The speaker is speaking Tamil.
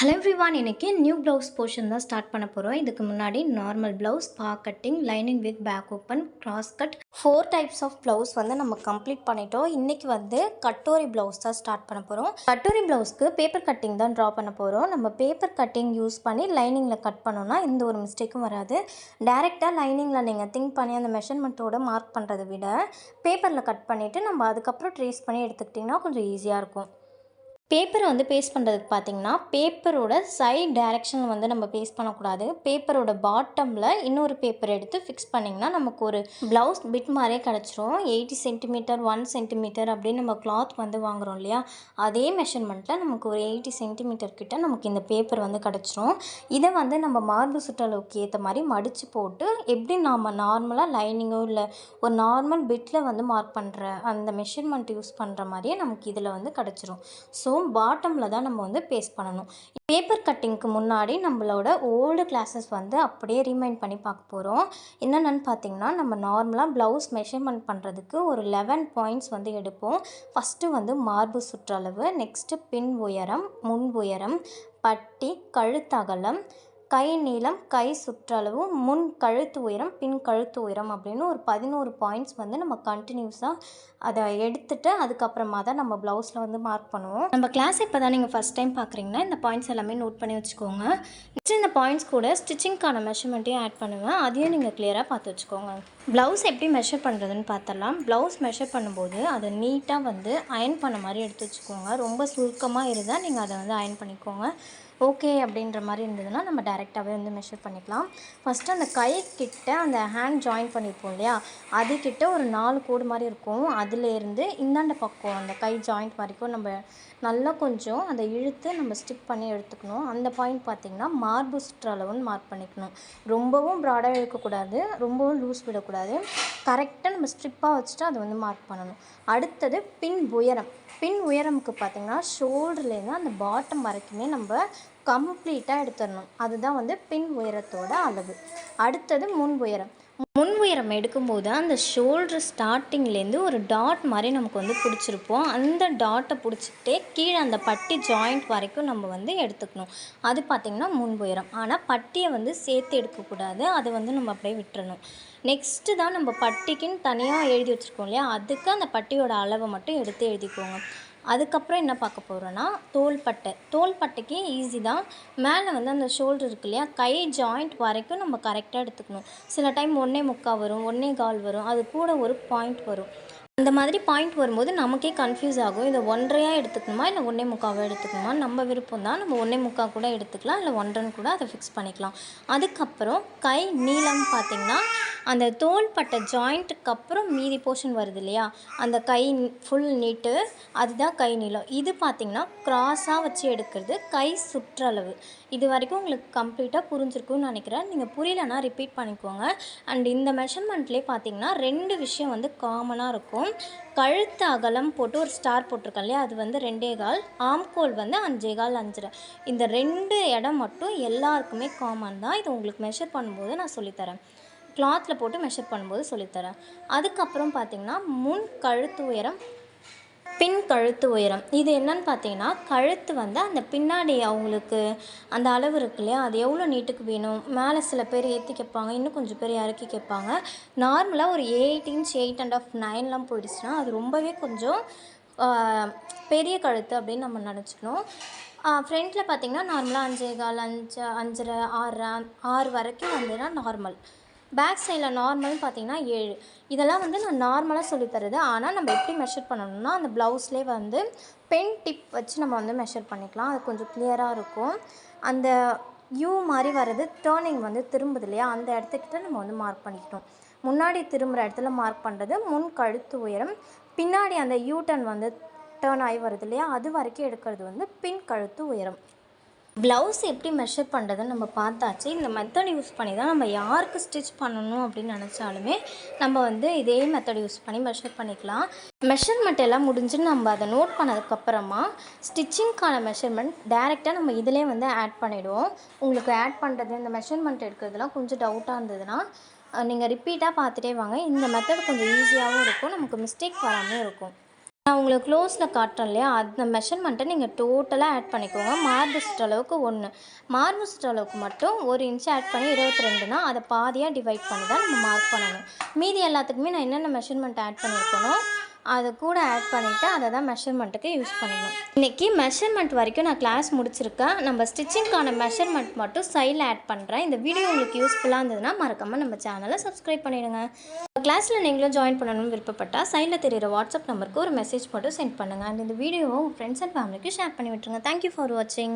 ஹலோ எவ்ரிவான் இன்றைக்கி நியூ ப்ளவுஸ் போர்ஷன் தான் ஸ்டார்ட் பண்ண போகிறோம் இதுக்கு முன்னாடி நார்மல் ப்ளவுஸ் பா cutting lining with back open cross cut four types of blouse வந்து நம்ம கம்ப்ளீட் பண்ணிட்டோம். இன்றைக்கி வந்து கட்டோரி ப்ளவுஸ் தான் ஸ்டார்ட் பண்ண போகிறோம் கட்டோரி ப்ளவுஸ்க்கு பேப்பர் கட்டிங் தான் ட்ரா பண்ண போகிறோம் நம்ம பேப்பர் கட்டிங் யூஸ் பண்ணி லைனிங்கில் கட் பண்ணோம்னா எந்த ஒரு மிஸ்டேக்கும் வராது. டேரெக்டாக லைனிங்கில் நீங்கள் திங்க் பண்ணி அந்த மெஷர்மெண்ட்டோட மார்க் பண்ணுறதை விட பேப்பரில் கட் பண்ணிவிட்டு நம்ம அதுக்கப்புறம் ட்ரேஸ் பண்ணி எடுத்துக்கிட்டிங்கன்னா கொஞ்சம் ஈஸியாக இருக்கும். பேப்பரை வந்து பேஸ்ட் பண்ணுறதுக்கு பார்த்தீங்கன்னா பேப்பரோட சைட் டைரெக்ஷனில் வந்து நம்ம பேஸ்ட் பண்ணக்கூடாது. பேப்பரோட பாட்டமில் இன்னொரு பேப்பர் எடுத்து ஃபிக்ஸ் பண்ணிங்கன்னா நமக்கு ஒரு ப்ளவுஸ் பிட் மாதிரியே கிடச்சிரும். எயிட்டி சென்டிமீட்டர் ஒன் சென்டிமீட்டர் அப்படின்னு நம்ம கிளாத் வந்து வாங்குகிறோம் இல்லையா? அதே மெஷர்மெண்ட்டில் நமக்கு ஒரு எயிட்டி சென்டிமீட்டர் கிட்ட நமக்கு இந்த பேப்பர் வந்து கிடச்சிரும். இதை வந்து நம்ம மார்பு சுற்றளவுக்கு ஏற்ற மாதிரி மடித்து போட்டு எப்படி நாம் நார்மலாக லைனிங்கோ இல்லை ஒரு நார்மல் பிட்டில் வந்து மார்க் பண்ணுற அந்த மெஷர்மெண்ட் யூஸ் பண்ணுற மாதிரியே நமக்கு இதில் வந்து கிடச்சிரும். ஸோ பாட்டமில் தான் நம்ம வந்து பேஸ்ட் பண்ணணும். பேப்பர் கட்டிங்க்கு முன்னாடி நம்மளோட ஓல்டு கிளாஸஸ் வந்து அப்படியே ரீமைண்ட் பண்ணி பார்க்க போகிறோம் என்னென்னு பார்த்திங்கன்னா நம்ம நார்மலாக ப்ளவுஸ் மெஷர்மெண்ட் பண்ணுறதுக்கு ஒரு லெவன் பாயிண்ட்ஸ் வந்து எடுப்போம். ஃபஸ்ட்டு வந்து மார்பு சுற்றளவு நெக்ஸ்ட்டு பின் உயரம் முன் உயரம் பட்டி கழுத்தகலம் கை நீளம் கை சுற்றளவு முன் கழுத்து உயரம் பின் கழுத்து உயரம் அப்படின்னு ஒரு பதினோரு பாயிண்ட்ஸ் வந்து நம்ம கண்டினியூஸாக அதை எடுத்துகிட்டு அதுக்கப்புறமா தான் நம்ம ப்ளவுஸில் வந்து மார்க் பண்ணுவோம். நம்ம கிளாஸ் இப்போ தான் நீங்கள் ஃபஸ்ட் டைம் பார்க்குறீங்கன்னா இந்த பாயிண்ட்ஸ் எல்லாமே நோட் பண்ணி வச்சுக்கோங்க. நெக்ஸ்ட் இந்த பாயிண்ட்ஸ் கூட ஸ்டிச்சிங்க்கான மெஷர்மெண்ட்டையும் ஆட் பண்ணுவேன் அதையும் நீங்கள் கிளியராக பார்த்து வச்சுக்கோங்க. ப்ளவுஸ் எப்படி மெஷர் பண்ணுறதுன்னு பார்த்தலாம். ப்ளவுஸ் மெஷர் பண்ணும்போது அதை நீட்டாக வந்து அயன் பண்ண மாதிரி எடுத்து வச்சுக்கோங்க. ரொம்ப சுருக்கமாக இருந்தால் நீங்கள் அதை வந்து அயன் பண்ணிக்கோங்க. ஓகே அப்படின்ற மாதிரி இருந்ததுன்னா நம்ம டேரெக்டாகவே வந்து மெஷர் பண்ணிக்கலாம். ஃபஸ்ட்டு அந்த கை கிட்ட அந்த ஹேண்ட் ஜாயின் பண்ணியிருப்போம் இல்லையா? அதுக்கிட்ட ஒரு நாலு கோடு மாதிரி இருக்கும். அதுலேருந்து இந்தாண்ட பக்கம் அந்த கை ஜாயிண்ட் வரைக்கும் நம்ம நல்லா கொஞ்சம் அதை இழுத்து நம்ம ஸ்டிக் பண்ணி எடுத்துக்கணும். அந்த பாயிண்ட் பார்த்திங்கன்னா மார்பு சுற்றளவுன்னு மார்க் பண்ணிக்கணும். ரொம்பவும் ப்ராடாக இழுக்கக்கூடாது. ரொம்பவும் லூஸ் விடக்கூடாது. கரெக்டாக நம்ம ஸ்ட்ரிப்பாக வச்சுட்டு அதை வந்து மார்க் பண்ணணும். அடுத்தது பின் உயரம். பின் உயரமுக்கு பார்த்திங்கன்னா ஷோல்டர்லேருந்து அந்த பாட்டம் வரைக்குமே நம்ம கம்ப்ளீட்டாக எடுத்துடணும். அதுதான் வந்து பின் உயரத்தோட அளவு. அடுத்தது முன் உயரம். முன் உயரம் எடுக்கும்போது அந்த ஷோல்டர் ஸ்டார்டிங்லேருந்து ஒரு டாட் மாதிரி நமக்கு வந்து பிடிச்சிருப்போம். அந்த டாட்டை பிடிச்சிக்கிட்டே கீழே அந்த பட்டி ஜாயிண்ட் வரைக்கும் நம்ம வந்து எடுத்துக்கணும். அது பார்த்திங்கன்னா முன் உயரம் ஆனால் பட்டியை வந்து சேர்த்து எடுக்கக்கூடாது. அதை வந்து நம்ம அப்படியே விட்டுறணும். நெக்ஸ்ட்டு தான் நம்ம பட்டிக்குன்னு தனியாக எழுதி வச்சுருக்கோம் இல்லையா? அதுக்கு அந்த பட்டியோட அளவை மட்டும் எடுத்து எழுதிக்கோங்க. அதுக்கப்புறம் என்ன பார்க்க போகிறோன்னா தோள்பட்டை. தோள்பட்டைக்கு ஈஸி தான். மேலே வந்து அந்த ஷோல்டர் இருக்கு இல்லையா கை ஜாயிண்ட் வரைக்கும் நம்ம கரெக்டாக எடுத்துக்கணும். சில டைம் ஒன்றே முக்கால் வரும் ஒன்றே கால் வரும் அது கூட ஒரு பாயிண்ட் வரும். அந்த மாதிரி பாயிண்ட் வரும்போது நமக்கே கன்ஃபியூஸ் ஆகும். இதை ஒன்றையாக எடுத்துக்கணுமா இல்லை ஒன்றே முக்காவாக எடுத்துக்கணுமா? நம்ம விருப்பம் தான். நம்ம ஒன்றே முக்கால் கூட எடுத்துக்கலாம் இல்லை ஒன்றன்னு கூட அதை ஃபிக்ஸ் பண்ணிக்கலாம். அதுக்கப்புறம் கை நீளம் பார்த்திங்கன்னா அந்த தோள்பட்டை ஜாயிண்ட்டுக்கு அப்புறம் மீதி போர்ஷன் வருது இல்லையா? அந்த கை ஃபுல் நீட்டு. அதுதான் கை நீளம். இது பார்த்திங்கன்னா க்ராஸாக வச்சு எடுக்கிறது கை சுற்றளவு. இது வரைக்கும் உங்களுக்கு கம்ப்ளீட்டாக புரிஞ்சிருக்கும்னு நினைக்கிறேன். நீங்கள் புரியலன்னா ரிப்பீட் பண்ணிக்கோங்க. அண்ட் இந்த மெஷர்மெண்ட்லேயே பார்த்தீங்கன்னா ரெண்டு விஷயம் வந்து காமனாக இருக்கும். கழுத்து அகலம் போட்டு ஒரு ஸ்டார் போட்டிருக்கோம் இல்லையா? அது வந்து ரெண்டே கால். ஆம்கோல் வந்து அஞ்சே கால் அஞ்சரை. இந்த ரெண்டு இடம் மட்டும் எல்லாருக்குமே காமன் தான். இது உங்களுக்கு மெஷர் பண்ணும்போது நான் சொல்லித்தரேன். கிளாத்தில் போட்டு மெஷர் பண்ணும்போது சொல்லித்தரேன். அதுக்கப்புறம் பார்த்திங்கன்னா முன் கழுத்து உயரம் பின் கழுத்து உயரம். இது என்னன்னு பார்த்தீங்கன்னா கழுத்து வந்து அந்த பின்னாடி அவங்களுக்கு அந்த அளவு இருக்கு இல்லையா? அது எவ்வளோ நீட்டுக்கு வேணும்? மேலே சில பேர் ஏற்றி கேட்பாங்க இன்னும் கொஞ்சம் பேர் இறக்கி கேட்பாங்க. நார்மலாக ஒரு eight inch eight and half நைன்லாம் போயிடுச்சுன்னா அது ரொம்பவே கொஞ்சம் பெரிய கழுத்து அப்படின்னு நம்ம நினச்சிக்கணும். ஃப்ரண்ட்டில் பார்த்திங்கன்னா நார்மலாக அஞ்சே கால் அஞ்சு அஞ்சரை ஆறு ஆறு வரைக்கும் வந்துன்னா நார்மல் பேக் சைடில் நார்மல்னு பார்த்தீங்கன்னா ஏழு. இதெல்லாம் வந்து நான் நார்மலாக சொல்லித்தரது ஆனால் நம்ம எப்படி மெஷர் பண்ணணும்னா அந்த ப்ளவுஸ்லேயே வந்து பென் டிப் வச்சு நம்ம வந்து மெஷர் பண்ணிக்கலாம். அது கொஞ்சம் கிளியராக இருக்கும். அந்த யூ மாதிரி வர்றது டேர்னிங் வந்து திரும்புது இல்லையா? அந்த இடத்துக்கிட்ட நம்ம வந்து மார்க் பண்ணிக்கணும். முன்னாடி திரும்புகிற இடத்துல மார்க் பண்ணுறது முன் கழுத்து உயரம் பின்னாடி அந்த யூ டர்ன் வந்து டேர்ன் ஆகி வருது இல்லையா? அது வரைக்கும் எடுக்கிறது வந்து பின் கழுத்து உயரம். ப்ளவுஸ் எப்படி மெஷர் பண்ணுறதுன்னு நம்ம பார்த்தாச்சு. இந்த மெத்தட் யூஸ் பண்ணி தான் நம்ம யாருக்கு ஸ்டிச் பண்ணணும் அப்படின்னு நினச்சாலுமே நம்ம வந்து இதே மெத்தட் யூஸ் பண்ணி மெஷர் பண்ணிக்கலாம். மெஷர்மெண்ட் எல்லாம் முடிஞ்சு நம்ம அதை நோட் பண்ணதுக்கப்புறமா ஸ்டிச்சிங்க்கான மெஷர்மெண்ட் டேரெக்டாக நம்ம இதிலே வந்து ஆட் பண்ணிவிடுவோம் உங்களுக்கு ஆட் பண்ணுறது இந்த மெஷர்மெண்ட் எடுக்கிறதுலாம் கொஞ்சம் டவுட்டாக இருந்ததுன்னா நீங்கள் ரிப்பீட்டாக பார்த்துட்டே வாங்க. இந்த மெத்தட் கொஞ்சம் ஈஸியாகவும் இருக்கும். நமக்கு மிஸ்டேக் வராமல் இருக்கும். நான் உங்களுக்கு க்ளோஸில் காட்டுறேன் இல்லையா? அந்த மெஷர்மெண்ட்டை நீங்கள் டோட்டலாக ஆட் பண்ணிக்கோங்க. மார்பு சுற்றளவுக்கு ஒன்று மார்பு சுற்றளவுக்கு மட்டும் ஒரு இன்ச் ஆட் பண்ணி இருபத்தி ரெண்டுனா அதை பாதியாக டிவைட் பண்ணி தான் நம்ம மார்க் பண்ணணும். மீதி எல்லாத்துக்குமே நான் என்னென்ன மெஷர்மெண்ட் ஆட் பண்ணியிருக்கேனோ அதை கூட ஆட் பண்ணிவிட்டு அதை தான் மெஷர்மெண்ட்டுக்கு யூஸ் பண்ணிக்கணும். இன்றைக்கி மெஷர்மெண்ட் வரைக்கும் நான் கிளாஸ் முடிச்சிருக்கேன். நம்ம ஸ்டிச்சிங்க்கான மெஷர்மெண்ட் மட்டும் சைடில் ஆட் பண்ணுறேன் இந்த வீடியோ உங்களுக்கு யூஸ்ஃபுல்லாக இருந்ததுன்னா மறக்காமல் நம்ம சேனலை சப்ஸ்கிரைப் பண்ணிவிடுங்க கிளாஸில் நீங்களும் ஜாயின் பண்ணணும்னு விருப்பப்பட்டால் சைடில் தெரியிற வாட்ஸ்அப் நம்பருக்கு ஒரு மெசேஜ் மட்டும் சென்ட் பண்ணுங்கள் அண்ட் இந்த வீடியோவை உங்கள் ஃப்ரெண்ட்ஸ் அண்ட் ஃபேமிலிக்கு ஷேர் பண்ணி விட்டுருங்க. தேங்க்யூ ஃபார் வாட்சிங்